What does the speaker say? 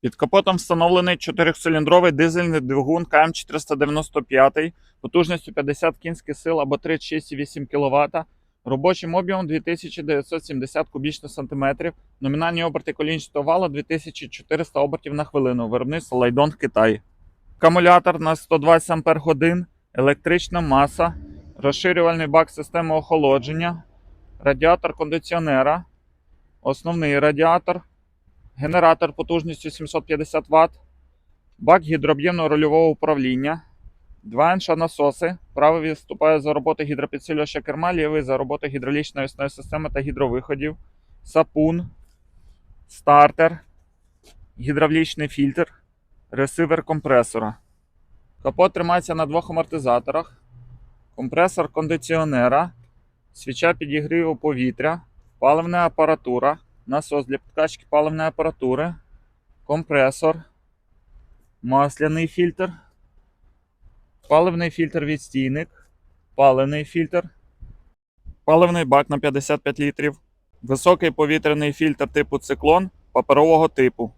Під капотом встановлений 4-циліндровий дизельний двигун КМ495 потужністю 50 кінських сил або 36,8 кВт, робочим об'ємом 2970 кубічних сантиметрів, номінальні оберти колінчатого вала 2400 обертів на хвилину, виробництво Лайдон Китай. Акумулятор на 120 Ампер годин, електрична маса, розширювальний бак системи охолодження, радіатор кондиціонера, основний радіатор, генератор потужністю 750 Вт, бак гідрооб'ємного рульового управління, два інша насоси. Правий виступає за роботи гідропідсилювача керма, лівий за роботи гідравлічної осної системи та гідровиходів, сапун, стартер, гідравлічний фільтр, ресивер компресора. Капот тримається на двох амортизаторах, компресор кондиціонера, свіча підігріву повітря, паливна апаратура, насос для підкачки паливної апаратури, компресор, масляний фільтр, паливний фільтр відстійник, паливний фільтр, паливний бак на 55 літрів, високий повітряний фільтр типу циклон паперового типу,